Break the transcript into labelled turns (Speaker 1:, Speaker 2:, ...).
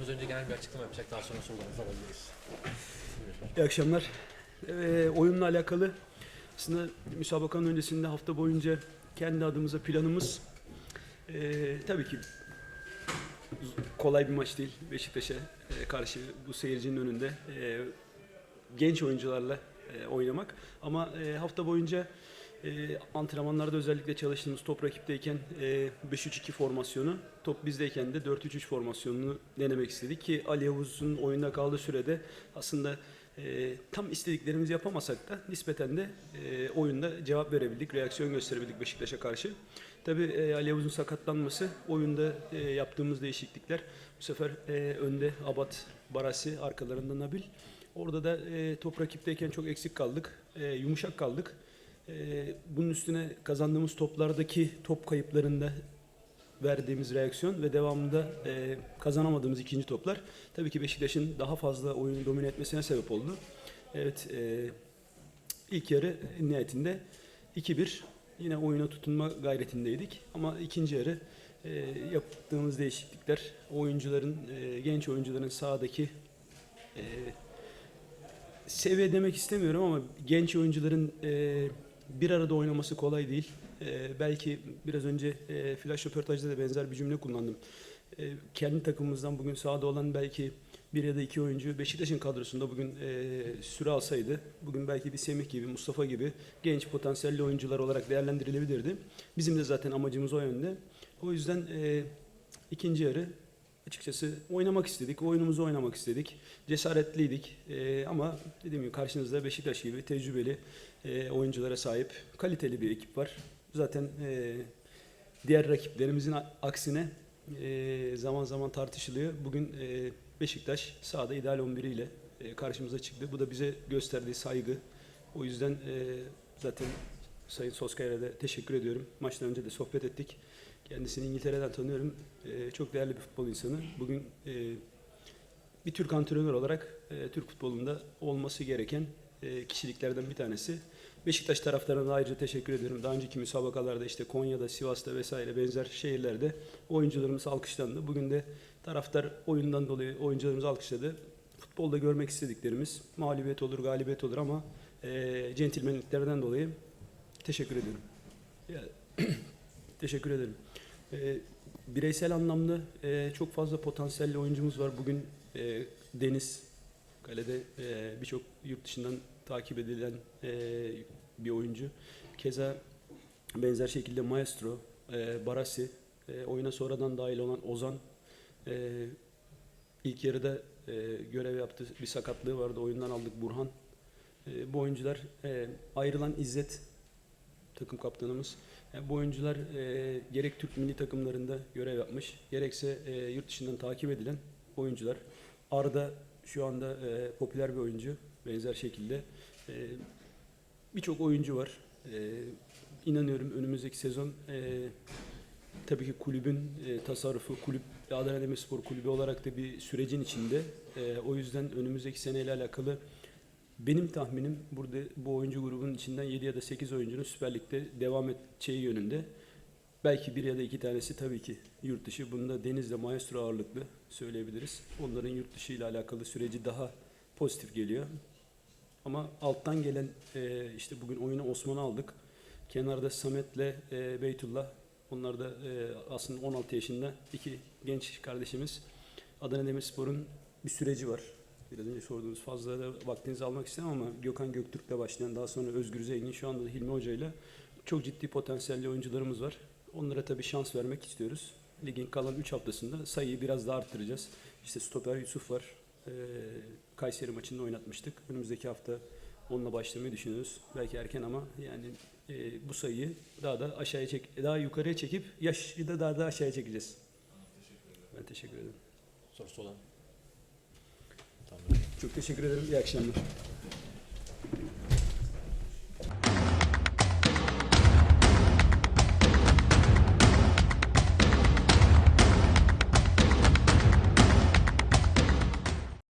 Speaker 1: Oyunumuz önce genel bir açıklama yapacak. Daha sonra sorularınızı alabiliriz.
Speaker 2: İyi akşamlar. Ee, oyunla alakalı aslında müsabakanın öncesinde hafta boyunca kendi adımıza planımız ee, tabii ki kolay bir maç değil Beşiktaş'a e, karşı bu seyircinin önünde e, genç oyuncularla e, oynamak ama hafta boyunca e, antrenmanlarda özellikle çalıştığımız top rakipteyken e, 5-3-2 formasyonu, top bizdeyken de 4-3-3 formasyonunu denemek istedik ki Ali Yavuz'un oyunda kaldığı sürede aslında e, tam istediklerimizi yapamasak da nispeten de e, oyunda cevap verebildik, reaksiyon gösterebildik Beşiktaş'a karşı. Tabii e, Ali Yavuz'un sakatlanması, oyunda e, yaptığımız değişiklikler. Bu sefer e, önde Abat, Barasi, arkalarında Nabil. Orada da e, top rakipteyken çok eksik kaldık, e, yumuşak kaldık. E, bunun üstüne kazandığımız toplardaki top kayıplarında verdiğimiz reaksiyon ve devamında e, kazanamadığımız ikinci toplar tabii ki Beşiktaş'ın daha fazla oyunu domine etmesine sebep oldu. Evet, e, ilk yarı nihayetinde 2-1 yine oyuna tutunma gayretindeydik ama ikinci yarı e, yaptığımız değişiklikler oyuncuların, genç oyuncuların sahadaki e, seviye demek istemiyorum ama genç oyuncuların e, bir arada oynaması kolay değil. E, belki biraz önce e, flash röportajda da benzer bir cümle kullandım. E, kendi takımımızdan bugün sahada olan belki bir ya da iki oyuncu Beşiktaş'ın kadrosunda bugün e, süre alsaydı bugün belki bir Semih gibi, Mustafa gibi genç potansiyelli oyuncular olarak değerlendirilebilirdi. Bizim de zaten amacımız o yönde. O yüzden e, ikinci yarı açıkçası oynamak istedik, oyunumuzu oynamak istedik. Cesaretliydik E, ama dediğim gibi karşınızda Beşiktaş gibi tecrübeli e, oyunculara sahip kaliteli bir ekip var. Zaten e, diğer rakiplerimizin aksine e, zaman zaman tartışılıyor. Bugün e, Beşiktaş sahada ideal 11 ile e, karşımıza çıktı. Bu da bize gösterdiği saygı. O yüzden e, zaten Sayın Soskaya'ya da teşekkür ediyorum. Maçtan önce de sohbet ettik. Kendisini İngiltere'den tanıyorum. E, çok değerli bir futbol insanı. Bugün e, bir Türk antrenör olarak e, Türk futbolunda olması gereken e, kişiliklerden bir tanesi. Beşiktaş taraftarına ayrıca teşekkür ediyorum. Daha önceki müsabakalarda işte Konya'da, Sivas'ta vesaire benzer şehirlerde oyuncularımız alkışlandı. Bugün de taraftar oyundan dolayı oyuncularımız alkışladı. Futbolda görmek istediklerimiz mağlubiyet olur, galibiyet olur ama e, centilmenliklerden dolayı teşekkür ediyorum. Teşekkür ederim. E, bireysel anlamda e, çok fazla potansiyelli oyuncumuz var. Bugün e, Deniz kalede e, birçok yurt dışından takip edilen bir oyuncu. Keza benzer şekilde Maestro, Barasi, e, oyuna sonradan dahil olan Ozan ilk yarıda e, görev yaptı. Bir sakatlığı vardı. Oyundan aldık Burhan. Bu oyuncular ayrılan İzzet takım kaptanımız. Yani bu oyuncular e, gerek Türk milli takımlarında görev yapmış, gerekse e, yurt dışından takip edilen oyuncular. Arda şu anda e, popüler bir oyuncu benzer şekilde. E, Birçok oyuncu var. E, inanıyorum önümüzdeki sezon e, tabii ki kulübün e, tasarrufu, kulüp Adana Demirspor Kulübü olarak da bir sürecin içinde. E, o yüzden önümüzdeki seneyle alakalı benim tahminim burada bu oyuncu grubunun içinden 7 ya da 8 oyuncunun Süper Lig'de devam edeceği yönünde. Belki bir ya da iki tanesi tabii ki yurt dışı. Bunda Deniz'le Maestro ağırlıklı söyleyebiliriz. Onların yurt dışı ile alakalı süreci daha pozitif geliyor. Ama alttan gelen e, işte bugün oyunu Osman'ı aldık. Kenarda Samet'le e, Beytullah. Onlar da e, aslında 16 yaşında iki genç kardeşimiz. Adana Demirspor'un bir süreci var. Biraz önce sorduğunuz fazla da vaktinizi almak istemem ama Gökhan Göktürk'le başlayan daha sonra Özgür Zengin şu anda da Hilmi Hoca ile çok ciddi potansiyelli oyuncularımız var. Onlara tabii şans vermek istiyoruz. Ligin kalan 3 haftasında sayıyı biraz daha arttıracağız. İşte stoper Yusuf var. Ee, Kayseri maçında oynatmıştık. Önümüzdeki hafta onunla başlamayı düşünüyoruz. Belki erken ama yani e, bu sayıyı daha da aşağıya çek, daha yukarıya çekip yaşı da daha da aşağıya çekeceğiz. Ben teşekkür ederim.
Speaker 1: Sorusu olan.
Speaker 2: Çok teşekkür ederim. İyi akşamlar.